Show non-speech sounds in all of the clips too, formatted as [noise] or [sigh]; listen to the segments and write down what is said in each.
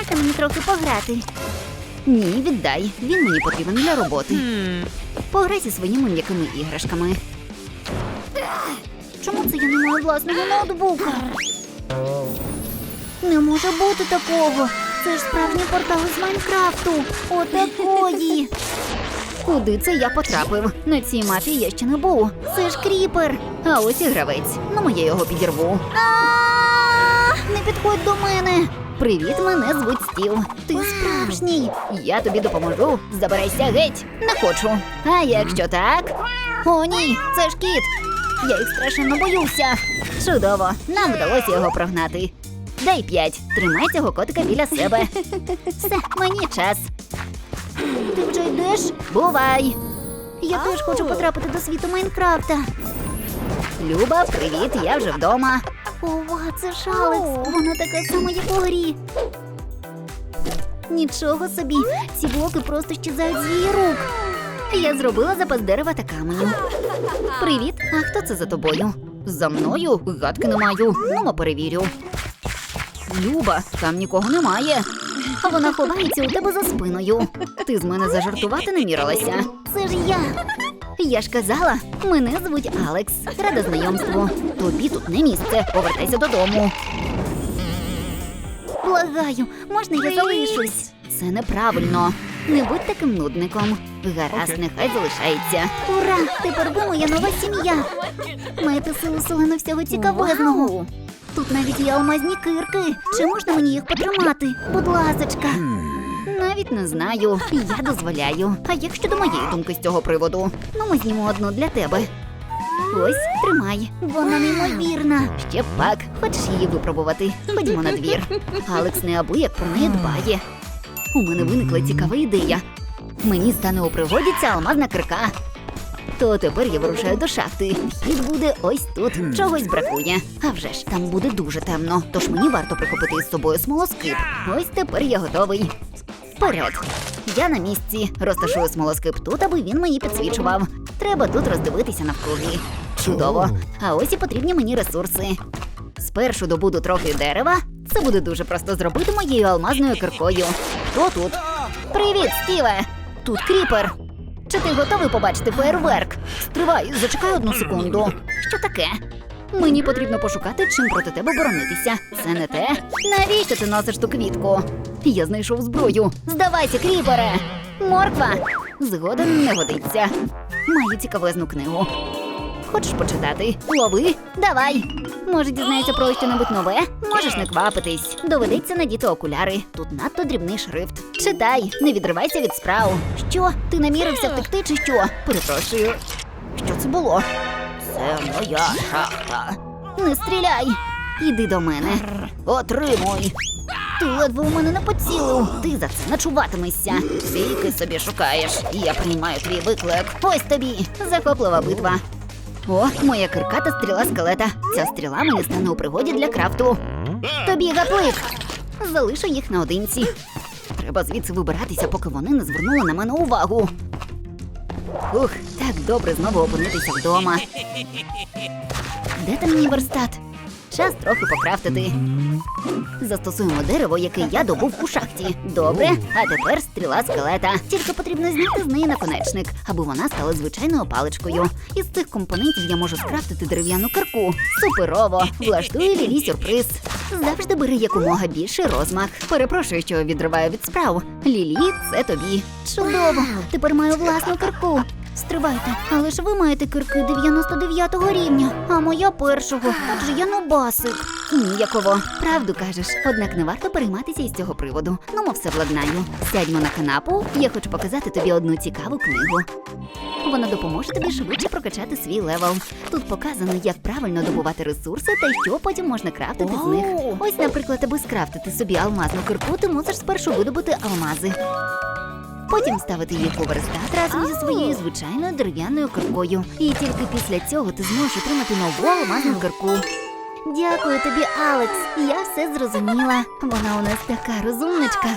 Можна мені трохи пограти? Ні, віддай. Він мені потрібен для роботи. Пограй зі своїми м'якими іграшками. Чому це я не маю власного ноутбука? Не може бути такого. Це ж справжній портал з Майнкрафту. Отакої. Куди це я потрапив? На цій мапі я ще не був. Це ж кріпер. А ось і гравець. Ну, я його підірву. Не підходь до мене. Привіт, мене звуть Стів. Ти справжній. Я тобі допоможу. Забирайся геть. Не хочу. А якщо так? О, ні, це ж кіт. Я їх страшенно боюся. Чудово, нам вдалося його прогнати. Дай п'ять. Тримай цього котика біля себе. [laughs] Все, мені час. Ти вже йдеш? Бувай. Я теж хочу потрапити до світу Майнкрафта. Люба, привіт, я вже вдома. Ова, це ж Алекс. Вона така сама, як у грі. Нічого собі, ці блоки просто щезають з її рук. Я зробила запас дерева та каменю. Привіт, а хто це за тобою? За мною гадки не маю. Ну, ма перевірю. Люба, там нікого немає. А вона ховається у тебе за спиною. Ти з мене зажартувати намірилася. Це ж я. Я ж казала, мене звуть Алекс. Рада знайомству. Тобі тут не місце. Повертайся додому. Благаю, можна я залишусь? Це неправильно. Не будь таким нудником. Гаразд, нехай залишається. Ура! Тепер ви моя нова сім'я. Маєте силу селену всього цікавезного. Тут навіть є алмазні кирки. Чи можна мені їх потримати? Будь ласочка. Навіть не знаю. Я дозволяю. А як щодо моєї думки з цього приводу? Ну, ми знімо одну для тебе. Ось, тримай. Вона неймовірна. Ще пак. Хочеш її випробувати? Ходімо на двір. Алекс неабияк про неї дбає. У мене виникла цікава ідея. Мені стане у пригоді ця алмазна кирка. То тепер я вирушаю до шахти. Вхід буде ось тут. Чогось бракує. А вже ж там буде дуже темно. Тож мені варто прихопити із собою смолоскип. Ось тепер я готовий. Вперед! Я на місці. Розташую смолоскип тут, аби він мені підсвічував. Треба тут роздивитися навкруги. Чудово. А ось і потрібні мені ресурси. Спершу добуду трохи дерева. Це буде дуже просто зробити моєю алмазною киркою. Хто тут? Привіт, Стіве! Тут кріпер. Чи ти готовий побачити феєрверк? Стривай, зачекай одну секунду. Що таке? Мені потрібно пошукати, чим проти тебе боронитися. Це не те. Навіщо ти носиш ту квітку? Я знайшов зброю. Здавайся, кріпере! Морква! Згоден не годиться. Маю цікавезну книгу. Хочеш почитати? Лови, давай. Може, дізнаєшся про щось нове? Можеш не квапитись. Доведеться надіти окуляри. Тут надто дрібний шрифт. Читай, не відривайся від справ. Що? Ти намірився втекти чи що? Перепрошую. Що це було? Це моя шахта. Не стріляй. Іди до мене. Отримуй. Ти ледве у мене не поцілив. Ти за це начуватимешся. Скільки собі шукаєш. Я приймаю твій виклик. Ось тобі. Захоплива битва. О, моя кирка та стріла скелета. Ця стріла мені стане у пригоді для крафту. Тобі гаплик. Залишу їх наодинці. Треба звідси вибиратися, поки вони не звернули на мене увагу. Ух, так добре знову опинитися вдома. Де там мій верстат? Час трохи покрафтити. Застосуємо дерево, яке я добув у шахті. Добре, а тепер стріла скелета. Тільки потрібно зняти з неї наконечник, аби вона стала звичайною паличкою. Із цих компонентів я можу скрафтити дерев'яну кирку. Суперово! Влаштую Лілі сюрприз. Завжди бери якомога більший розмах. Перепрошую, що відриваю від справ. Лілі, це тобі. Чудово! Тепер маю власну кирку. Стривайте, але ж ви маєте кирки 99-го рівня, а моя першого. Отже, я нубасик. Ніяково. Правду кажеш, однак не варто перейматися із цього приводу. Ну, ми все владнаю. Сядьмо на канапу, я хочу показати тобі одну цікаву книгу. Вона допоможе тобі швидше прокачати свій левел. Тут показано, як правильно добувати ресурси та що потім можна крафтити з них. Ось, наприклад, аби скрафтити собі алмазну кирку, ти мусиш спершу видобути алмази. Потім ставити її поверх верстат разом зі своєю звичайною дерев'яною киркою. І тільки після цього ти зможеш отримати нову алмазну кирку. Дякую тобі, Алекс. Я все зрозуміла. Вона у нас така розумничка.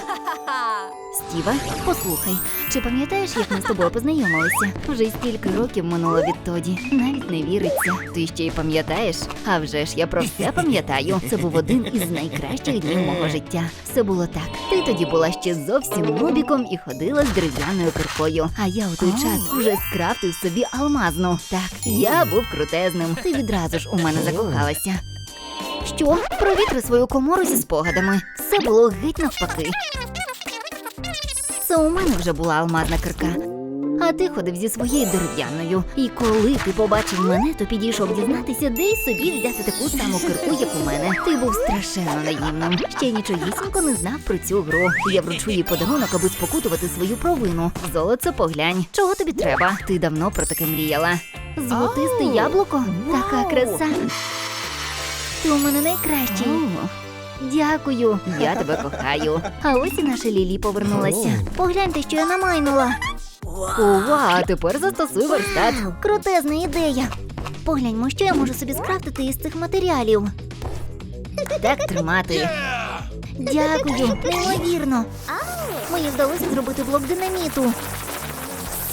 Стіва, послухай, чи пам'ятаєш, як ми з тобою познайомилися? Вже стільки років минуло відтоді. Навіть не віриться. Ти ще й пам'ятаєш? А вже ж я про все пам'ятаю. Це був один із найкращих днів мого життя. Все було так. Ти тоді була ще зовсім нубіком і ходила з дерев'яною киркою. А я у той час уже скрафтив собі алмазну. Так, я був крутезним. Ти відразу ж у мене закохалася. Що? Провітри свою комору зі спогадами. Все було геть навпаки. Це у мене вже була алмазна кирка. А ти ходив зі своєю дерев'яною. І коли ти побачив мене, то підійшов дізнатися, де й собі взяти таку саму кирку, як у мене. Ти був страшенно наївним. Ще нічогісінько не знав про цю гру. Я вручу їй подарунок, аби спокутувати свою провину. Золоце, поглянь. Чого тобі треба? Ти давно про таке мріяла. Золотисте яблуко? Така краса. Ти у мене найкращий. Дякую, я тебе кохаю. А ось і наша Лілі повернулася. Погляньте, що я намайнула. Ова, а тепер застосуй верстат. Крутезна ідея. Погляньмо, що я можу собі скрафтити із цих матеріалів. Так тримати. Дякую, неймовірно. Мені вдалося зробити блок динаміту.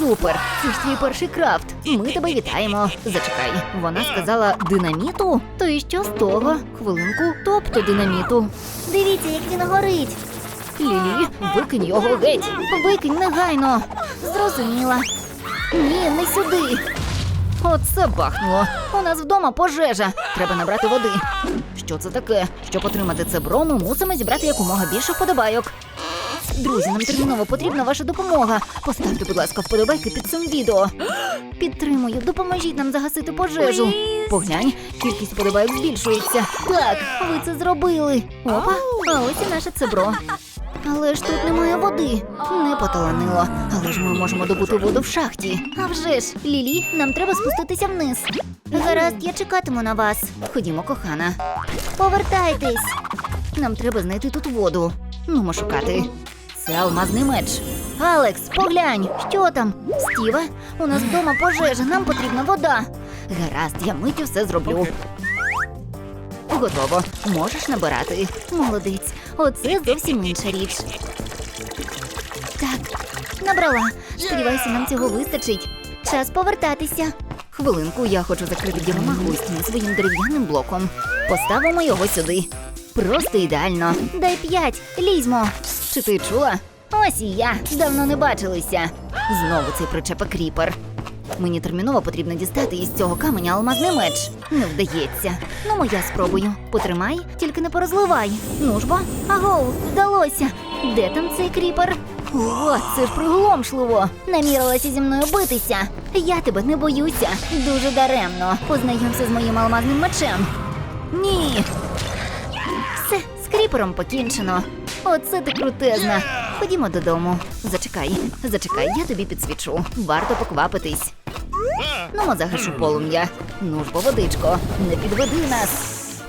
Супер! Це ж твій перший крафт. Ми тебе вітаємо. Зачекай, вона сказала динаміту? То і що з того? Хвилинку, тобто динаміту. Дивіться, як він горить. Лілі, викинь його геть. Викинь негайно. Зрозуміла. Ні, не сюди. Оце бахнуло. У нас вдома пожежа. Треба набрати води. Що це таке? Щоб отримати це бро, ми мусимо зібрати якомога більше вподобайок. Друзі, нам терміново потрібна ваша допомога. Поставте, будь ласка, вподобайки під цим відео. Підтримую, допоможіть нам загасити пожежу. Поглянь, кількість вподобайок збільшується. Так, ви це зробили. Опа, а ось і наше цебро. Але ж тут немає води. Не поталанило. Але ж ми можемо добути воду в шахті. А вже ж, Лілі, нам треба спуститися вниз. Гаразд, я чекатиму на вас. Ходімо, кохана. Повертайтесь. Нам треба знайти тут воду. Ну, шукати. Це алмазний меч. Алекс, поглянь, що там? Стіве, у нас вдома пожежа, нам потрібна вода. Гаразд, я миттю все зроблю. Готово. Можеш набирати. Молодець. Оце зовсім інша річ. Так, набрала. Сподіваюся, нам цього вистачить. Час повертатися. Хвилинку, я хочу закрити діромаху у своїм дерев'яним блоком. Поставимо його сюди. Просто ідеально. Дай п'ять, лізьмо. Чи ти чула? Ось і я. Давно не бачилися. Знову цей причепа кріпер. Мені терміново потрібно дістати із цього каменя алмазний меч. Не вдається. Ну, я спробую. Потримай, тільки не порозливай. Ну ж бо, агоу, вдалося. Де там цей кріпер? О, це ж приголомшливо. Намірилася зі мною битися. Я тебе не боюся. Дуже даремно. Познайомся з моїм алмазним мечем. Ні. Все, з кріпером покінчено. Оце ти крутезна. Ходімо додому. Зачекай, зачекай, я тобі підсвічу. Варто поквапитись. Ну, загашу полум'я. Ну ж бо, водичко, не підведи нас.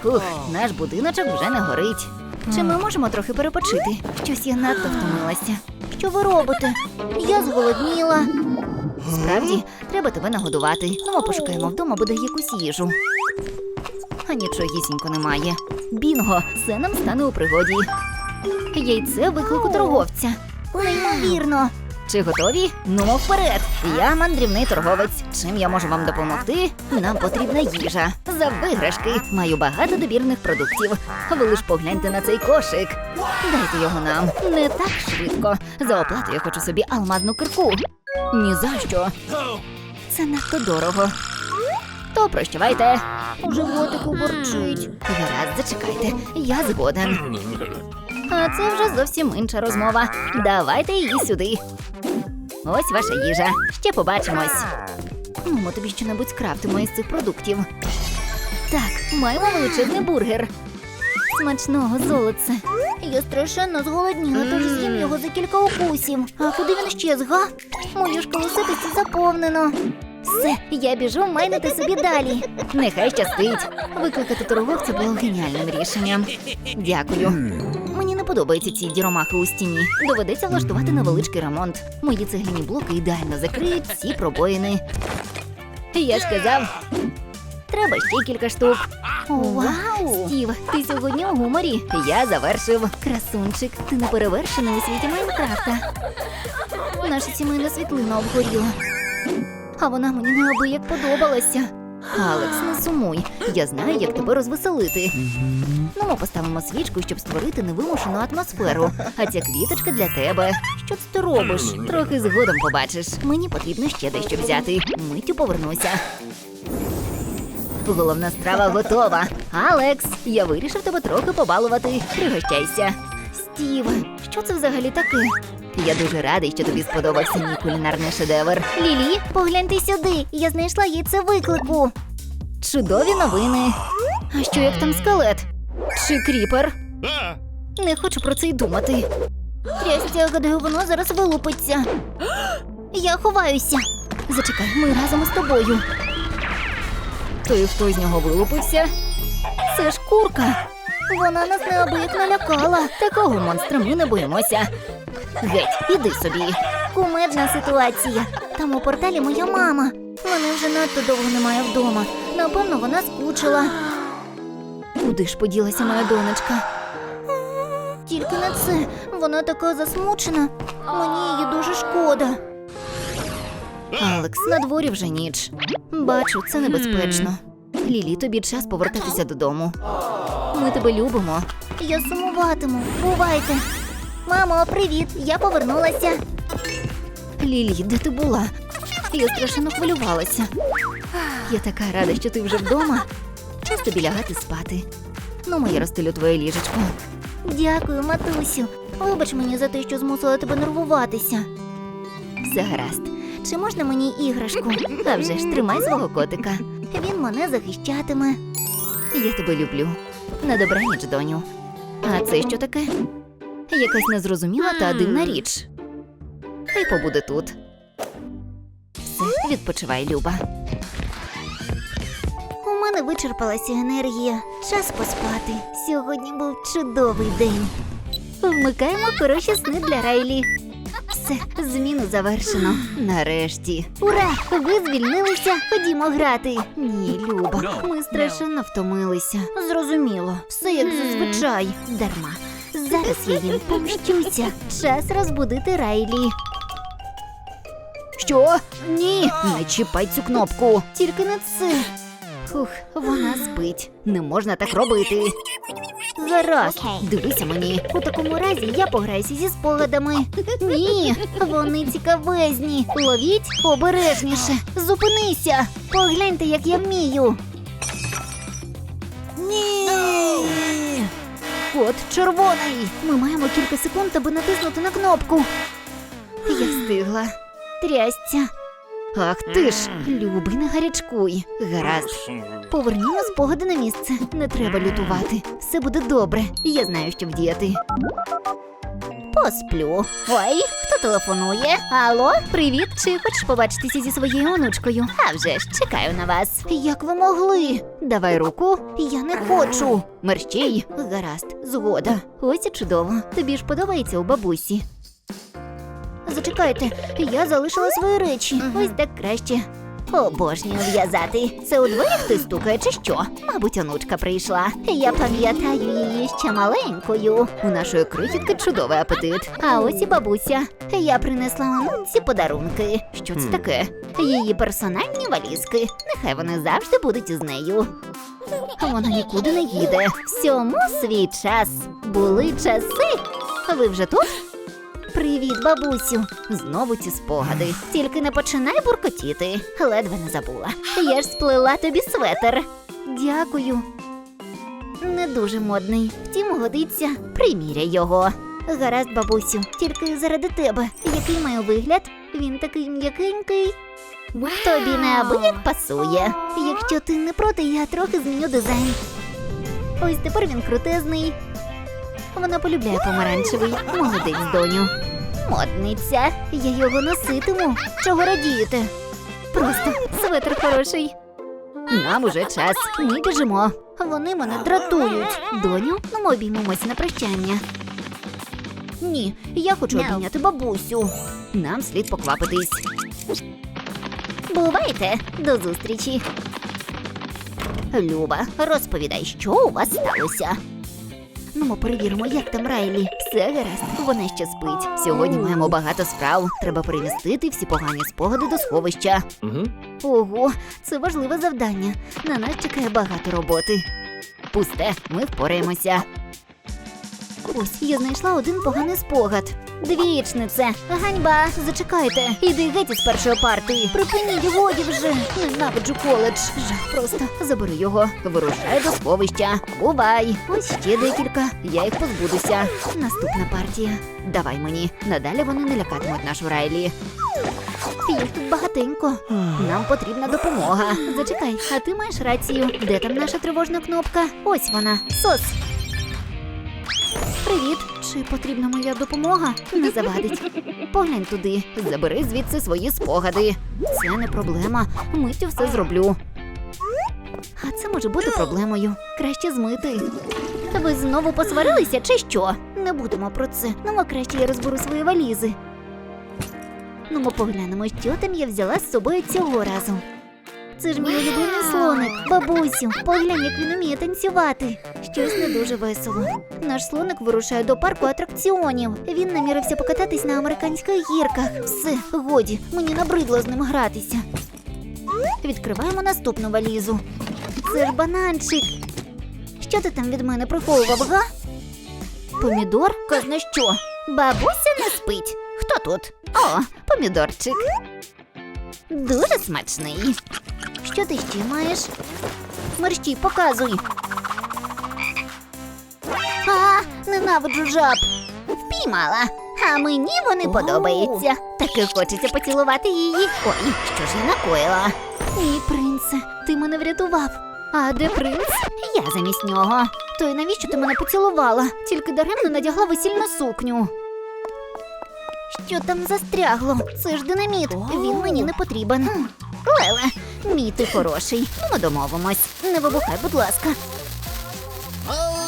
Ух, наш будиночок вже не горить. Чи ми можемо трохи перепочити? Щось я надто втомилася. Що ви робите? Я зголодніла. Справді, треба тебе нагодувати. Ну, пошукаємо вдома, буде якусь їжу. А нічогісінько немає. Бінго, це нам стане у пригоді. Яйце виклику торговця. Неймовірно. Чи готові? Ну, вперед! Я мандрівний торговець. Чим я можу вам допомогти? Нам потрібна їжа. За виграшки. Маю багато добірних продуктів. Ви лиш погляньте на цей кошик. Дайте його нам. Не так швидко. За оплату я хочу собі алмазну кирку. Ні за що. Це надто дорого. То прощавайте. У животику борчить. Гаразд, зачекайте, я згоден. А це вже зовсім інша розмова. Давайте її сюди. Ось ваша їжа. Ще побачимось. Ми тобі щонебудь скрафтимо із цих продуктів. Так, маємо величезний бургер. Смачного золоце. Я страшенно зголодніла, тож з'їм його за кілька укусів. А куди він щез, га? Мою ж колоситості заповнено. Все, я біжу майнити собі далі. Нехай щастить. Викликати торговця було геніальним рішенням. Дякую. Мені не подобаються ці діромахи у стіні. Доведеться влаштувати невеличкий ремонт. Мої цегляні блоки ідеально закриють всі пробоїни. Я ж казав, треба ще кілька штук. Вау! Стів, ти сьогодні у гуморі. Я завершив. Красунчик, ти не перевершений у світі Майнкрафта. Наша сімейна світлина обгоріла. А вона мені неабияк подобалася. Алекс, не сумуй. Я знаю, як тебе розвеселити. Ну, ми поставимо свічку, щоб створити невимушену атмосферу. А ця квіточка для тебе. Що ти робиш? Трохи згодом побачиш. Мені потрібно ще дещо взяти. Миттю повернуся. Головна страва готова. Алекс, я вирішив тебе трохи побалувати. Пригощайся. Стіве, що це взагалі таке? Я дуже радий, що тобі сподобався мій кулінарний шедевр. Лілі, погляньте сюди. Я знайшла яйце виклику. Чудові новини. А що як там скелет? Чи кріпер? Не хочу про це й думати. Трястя, гадаю, воно зараз вилупиться. Я ховаюся. Зачекай, ми разом з тобою. То і хто з нього вилупився? Це ж курка. Вона нас неабияк налякала. Такого монстра ми не боїмося. Геть, іди собі. Кумедна ситуація. Там у порталі моя мама. Мене вже надто довго немає вдома. Напевно, вона скучила. Куди ж поділася моя донечка? Тільки не це. Вона така засмучена. Мені її дуже шкода. Алекс, на дворі вже ніч. Бачу, це небезпечно. Лілі, тобі час повертатися додому. Ми тебе любимо. Я сумуватиму. Бувайте. Мамо, привіт! Я повернулася. Лілі, де ти була? Я страшенно хвилювалася. Я така рада, що ти вже вдома. Час тобі лягати спати. Ну, моя розстелю твоє ліжечко. Дякую, матусю. Вибач мені за те, що змусила тебе нервуватися. Все гаразд. Чи можна мені іграшку? А вже ж тримай свого котика. Він мене захищатиме. Я тебе люблю. На добраніч, доню. А це що таке? Якась незрозуміла та дивна річ. Хай побуде тут. Все, відпочивай, Люба. У мене вичерпалася енергія. Час поспати. Сьогодні був чудовий день. Вмикаємо хороші сни для Райлі. Все, зміну завершено. Нарешті. Ура! Ви звільнилися? Ходімо грати. Ні, Люба, ми страшенно втомилися. Зрозуміло, все як зазвичай. Дарма. Зараз я їм помщуся. Час розбудити Райлі. Що? Ні, не чіпай цю кнопку. Тільки не це. Фух, вона спить. Не можна так робити. Гаразд, дивися мені. У такому разі я пограюся зі спогадами. Ні, вони цікавезні. Ловіть обережніше. Зупинися. Погляньте, як я вмію. Ні. Код червоний. Ми маємо кілька секунд, аби натиснути на кнопку. Я встигла. Трясця. Ах ти ж, любий, не гарячкуй. Гаразд. Повернімо спогади на місце. Не треба лютувати. Все буде добре. Я знаю, що вдіяти. Посплю. Ой, хто телефонує? Алло, привіт. Чи хочеш побачитися зі своєю онучкою? А вже ж чекаю на вас. Як ви могли? Давай руку. Я не хочу. Мерщій. Гаразд, згода. Ось і чудово. Тобі ж подобається у бабусі. Зачекайте, я залишила свої речі. Ось так краще. Обожнюю в'язати. Це у дворі хтось стукає чи що? Мабуть, онучка прийшла. Я пам'ятаю її ще маленькою. У нашої крихітки чудовий апетит. А ось і бабуся. Я принесла онуці подарунки. Що це таке? Її персональні валізки. Нехай вони завжди будуть із нею. Вона нікуди не їде. Всьому свій час. Були часи. Ви вже тут? Привіт, бабусю. Знову ці спогади. Тільки не починай буркотіти. Ледве не забула. Я ж сплела тобі светер. Дякую. Не дуже модний. Втім, годиться. Приміряй його. Гаразд, бабусю, тільки заради тебе. Який має вигляд? Він такий м'якенький. Тобі неабияк пасує. Якщо ти не проти, я трохи зміню дизайн. Ось тепер він крутезний. Вона полюбляє помаранчевий. Молодець, доню. Модниця. Я його носитиму. Чого радієте? Просто светр хороший. Нам уже час. Ми біжимо. Вони мене дратують. Доню, ну ми обіймемося на прощання. Ні, я хочу обійняти бабусю. Нам слід поквапитись. Бувайте, до зустрічі. Люба, розповідай, що у вас сталося. Ну, ми перевіримо, як там Райлі. Все гаразд, вона ще спить. Сьогодні маємо багато справ. Треба перемістити всі погані спогади до сховища. Угу. Ого, це важливе завдання. На нас чекає багато роботи. Пусте, ми впораємося. Ось я знайшла один поганий спогад. Двічнице, ганьба, зачекайте. Іди геть із першої партії. Припиніть, годі вже. Ненавиджу коледж. Жах просто. Забери його. Вирушай до сховища. Бувай. Ось ще декілька. Я їх позбудуся. Наступна партія. Давай мені. Надалі вони не лякатимуть нашу Райлі. Їх тут багатенько. Нам потрібна допомога. Зачекай, а ти маєш рацію. Де там наша тривожна кнопка? Ось вона. Сос. Привіт. Чи потрібна моя допомога? Не завадить. Поглянь туди. Забери звідси свої спогади. Це не проблема. Миттю все зроблю. А це може бути проблемою. Краще змити. Ви знову посварилися чи що? Не будемо про це. Ну, а краще я розберу свої валізи. Ну, ми поглянемо, що там я взяла з собою цього разу. Це ж мій улюблений слоник, бабусю. Поглянь, як він уміє танцювати. Щось не дуже весело. Наш слоник вирушає до парку атракціонів. Він намірився покататись на американських гірках. Все, годі, мені набридло з ним гратися. Відкриваємо наступну валізу. Це ж бананчик. Що ти там від мене приховував, га? Помідор? Казна що? Бабуся не спить. Хто тут? О, помідорчик. Дуже смачний. Що ти ще маєш? Мерщій, показуй. А, ненавиджу жаб. Впіймала. А мені вони Оу. подобаються. Таки хочеться поцілувати її. Ой, що ж я накоїла? Ні, принце, ти мене врятував. А де принц? Я замість нього. То й навіщо ти мене поцілувала? Тільки даремно надягла весільну сукню. Що там застрягло? Це ж динаміт. Він мені не потрібен. Леле, мій ти хороший. Ми домовимось. Не вибухай, будь ласка.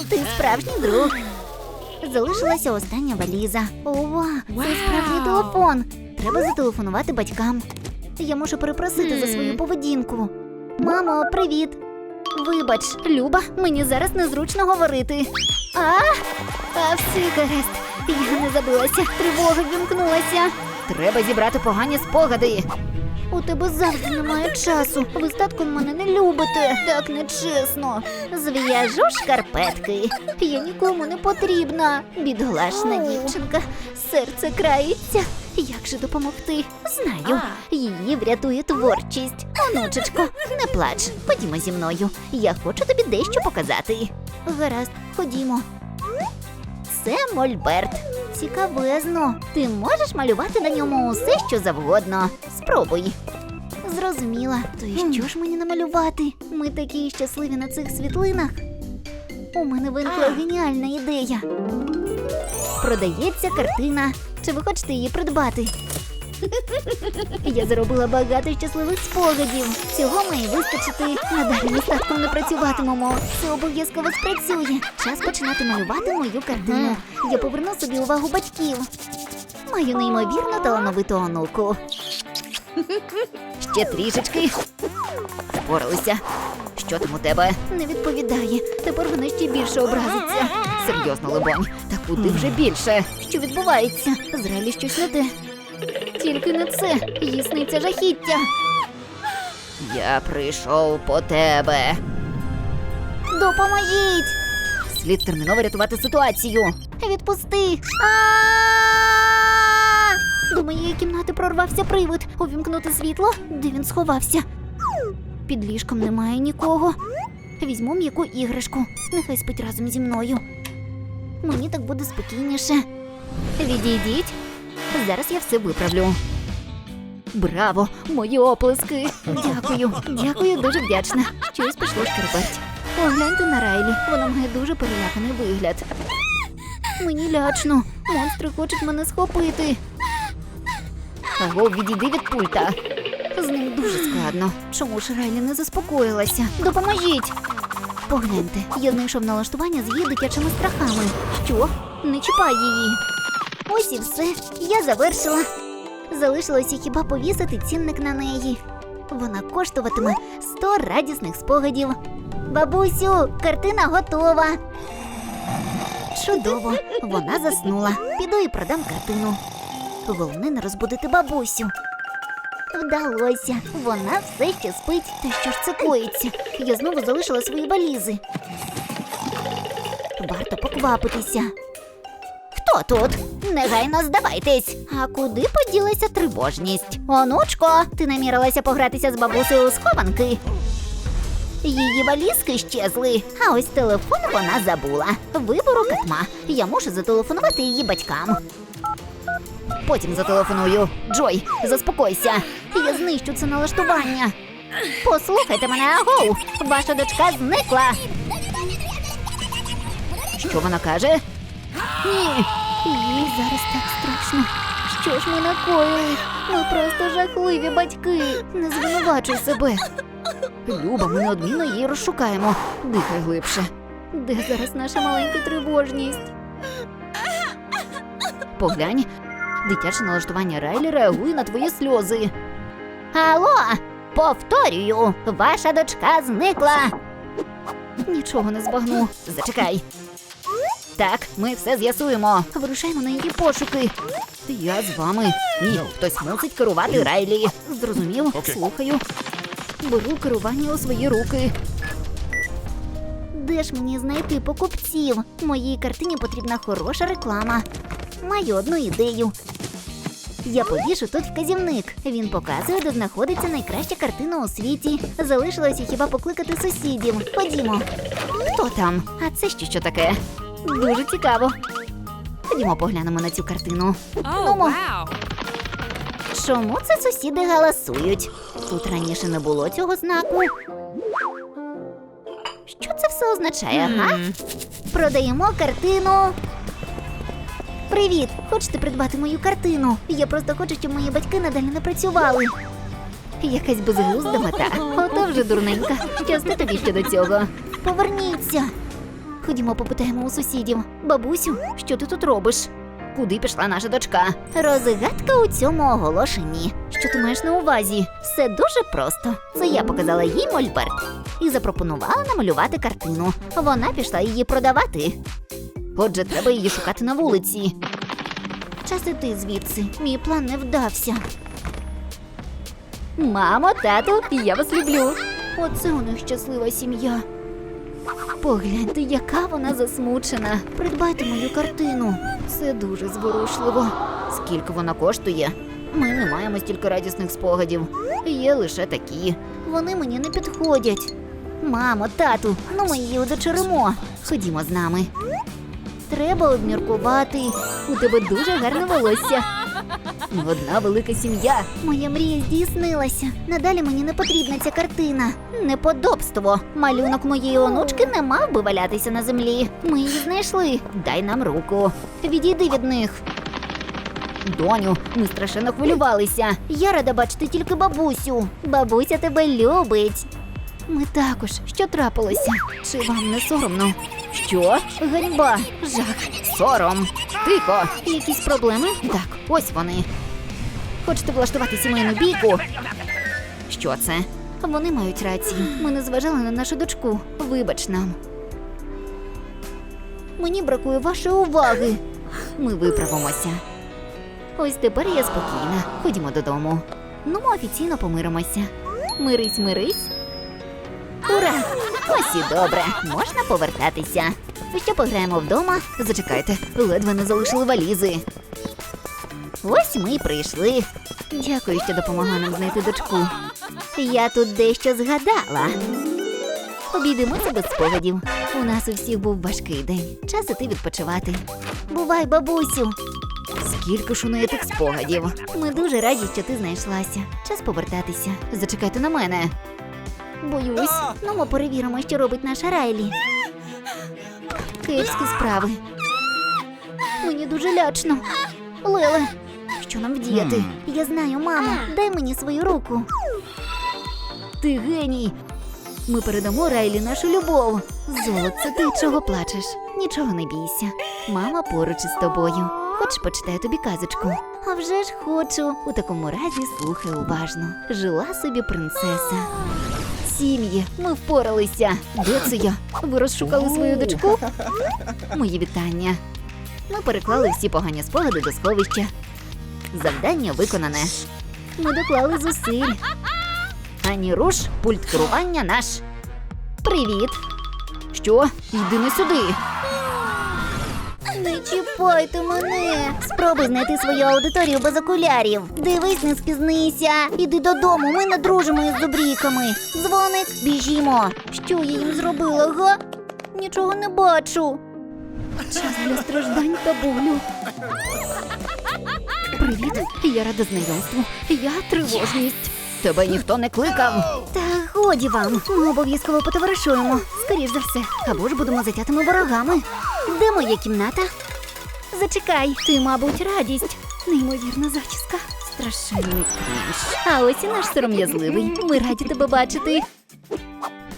Ти справжній друг. Залишилася остання валіза. Ова, це справжній телефон. Треба зателефонувати батькам. Я можу перепросити за свою поведінку. Мамо, привіт. Вибач, Люба, мені зараз незручно говорити. А, а все гаразд. Я не забилася, тривога вімкнулася. Треба зібрати погані спогади. У тебе завжди немає часу. Ви з татком мене не любите. Так нечесно. Зв'яжу шкарпетки. Я нікому не потрібна. Бідолашна дівчинка. Серце крається. Як же допомогти? Знаю, її врятує творчість. Онучечко, не плач. Ходімо зі мною. Я хочу тобі дещо показати. Гаразд, ходімо. Це мольберт. Цікавезно. Ти можеш малювати на ньому усе, що завгодно. Спробуй. Зрозуміла. То і що ж мені намалювати? Ми такі щасливі на цих світлинах. У мене виникла геніальна ідея. Продається картина. Чи ви хочете її придбати? [laughs] Я заробила багато щасливих спогадів. Цього має вистачити. Надалі ми з татком не працюватимемо. Це обов'язково спрацює. Час починати малювати мою картину. Я поверну собі увагу батьків. Маю неймовірно талановиту онуку. Ще трішечки. Впоралися. Що там у тебе? Не відповідає. Тепер вона ще більше образиться. Серйозно, либонь. Та куди вже більше? Що відбувається? Зрелі щось не те. Тільки не це. Їй сниться жахіття. Я прийшов по тебе. Допоможіть! Слід терміново рятувати ситуацію. Відпусти. До моєї кімнати прорвався привид. Увімкнути світло, де він сховався. Під ліжком немає нікого. Візьму м'яку іграшку. Нехай спить разом зі мною. Мені так буде спокійніше. Відійдіть. Зараз я все виправлю. Браво! Мої оплески! Дякую, дякую, дуже вдячна. Щось пішло шкарпеть. Погляньте на Райлі, вона має дуже переляканий вигляд. Мені лячно. Монстри хочуть мене схопити. Аго, відійди від пульта. З ним дуже складно. Чому ж Райлі не заспокоїлася? Допоможіть! Погляньте, я знайшов налаштування з її дитячими страхами. Що? Не чіпай її. Ось і все. Я завершила. Залишилося хіба повісити цінник на неї. Вона коштуватиме 100 радісних спогадів. Бабусю, картина готова. Чудово, вона заснула. Піду і продам картину. Головне не розбудити бабусю. Вдалося. Вона все ще спить. Та що ж це коїться? Я знову залишила свої валізи. Варто поквапитися. Хто тут? Негайно здавайтесь. А куди поділася тривожність? Онучко, ти намірилася погратися з бабусею у схованки? Її валізки щезли, а ось телефон вона забула. Вибору катма. Я мушу зателефонувати її батькам. Потім зателефоную. Джой, заспокойся. Я знищу це налаштування. Послухайте мене, агоу! Ваша дочка зникла. Що вона каже? Ні. Їй зараз так страшно. Що ж ми накоїли? Ми просто жахливі батьки. Не звинувачуй себе. Люба, ми неодмінно її розшукаємо. Дихай глибше. Де зараз наша маленька тривожність? Поглянь, дитяче налаштування Райлі реагує на твої сльози. Алло, повторюю, ваша дочка зникла. Нічого не збагну. Зачекай. Так, ми все з'ясуємо. Вирушаємо на її пошуки. Я з вами. Ні, хтось мусить керувати Райлі. Зрозумів? Окей. Слухаю. Беру керування у свої руки. Де ж мені знайти покупців? Моїй картині потрібна хороша реклама. Маю одну ідею. Я повішу тут вказівник. Він показує, де знаходиться найкраща картина у світі. Залишилося хіба покликати сусідів. Ходімо. Хто там? А це ще що таке? Дуже цікаво. Ходімо поглянемо на цю картину. Нумо. Чому це сусіди галасують? Тут раніше не було цього знаку. Що це все означає, га? Продаємо картину. Привіт! Хочете придбати мою картину? Я просто хочу, щоб мої батьки надалі не працювали. Якась безглузда мета. Ото вже дурненька. Щасти тобі щодо цього. Поверніться. Ходімо, попитаємо у сусідів. Бабусю, що ти тут робиш? Куди пішла наша дочка? Розгадка у цьому оголошенні. Що ти маєш на увазі? Все дуже просто. Це я показала їй мольберт і запропонувала намалювати картину. Вона пішла її продавати. Отже, треба її шукати на вулиці. Час іти звідси. Мій план не вдався. Мамо, тату, я вас люблю. Оце у них щаслива сім'я. Погляньте, яка вона засмучена. Придбайте мою картину. Це дуже зворушливо. Скільки вона коштує? Ми не маємо стільки радісних спогадів. Є лише такі. Вони мені не підходять. Мамо, тату, ну ми її удочеримо. Ходімо з нами. Треба обміркувати. У тебе дуже гарне волосся. Одна велика сім'я. Моя мрія здійснилася. Надалі мені не потрібна ця картина. Неподобство. Малюнок моєї онучки не мав би валятися на землі. Ми її знайшли. Дай нам руку. Відійди від них. Доню, ми страшенно хвилювалися. Я рада бачити тільки бабусю. Бабуся тебе любить. Ми також. Що трапилося? Чи вам не соромно? Що? Ганьба, жах, сором. Тихо. Якісь проблеми? Так, ось вони. Хочете влаштувати сімейну бійку? Що це? Вони мають рацію. Ми не зважали на нашу дочку. Вибач нам. Мені бракує вашої уваги. Ми виправимося. Ось тепер я спокійна. Ходімо додому. Ну, ми офіційно помиримося. Мирись, мирись. Ура! Ось і добре, можна повертатися. Що пограємо вдома? Зачекайте, ледве не залишили валізи. Ось ми й прийшли. Дякую, що допомогла нам знайти дочку. Я тут дещо згадала. Обійдемося без спогадів. У нас у всіх був важкий день. Час іти відпочивати. Бувай, бабусю. Скільки ж у неї тих спогадів. Ми дуже раді, що ти знайшлася. Час повертатися. Зачекайте на мене. Боюсь. Ну, ми перевіримо, що робить наша Райлі. Київські справи. Мені дуже лячно. Леле, що нам вдіяти? Я знаю, мамо. Дай мені свою руку. Ти геній. Ми передамо Райлі нашу любов. Золотце, ти чого плачеш? Нічого не бійся. Мама поруч із тобою. Хочеш почитаю тобі казочку? А вже ж хочу. У такому разі слухай уважно. Жила собі принцеса. Сім'ї, ми впоралися. Де це я? Ви розшукали свою дочку? Мої вітання. Ми переклали всі погані спогади до сховища. Завдання виконане. Ми доклали зусиль. Ані руш, пульт керування наш. Привіт. Що? Йди не сюди. Не чіпайте мене. Спробуй знайти свою аудиторію без окулярів. Дивись, не спізнися. Іди додому, ми не дружимо із зубріками. Дзвоник, біжімо. Що я їм зробила, га? Нічого не бачу. Час для страждань та болю. Привіт, я рада знайомству. Я тривожність. Тебе ніхто не кликав. Та годі вам. Ми обов'язково потоваришуємо. Скоріш за все, або ж будемо затятими ворогами. Де моя кімната? Зачекай, ти, мабуть, радість. Неймовірна зачіска. Страшенний крінж. А ось і наш сором'язливий. Ми раді тебе бачити.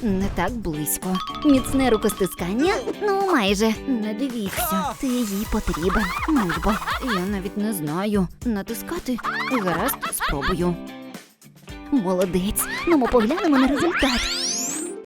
Не так близько. Міцне рукостискання? Ну, майже. Не дивіться. Ти їй потрібен. Нудьба. Я навіть не знаю. Натискати? Гаразд, спробую. Молодець. Ну, ми поглянемо на результат.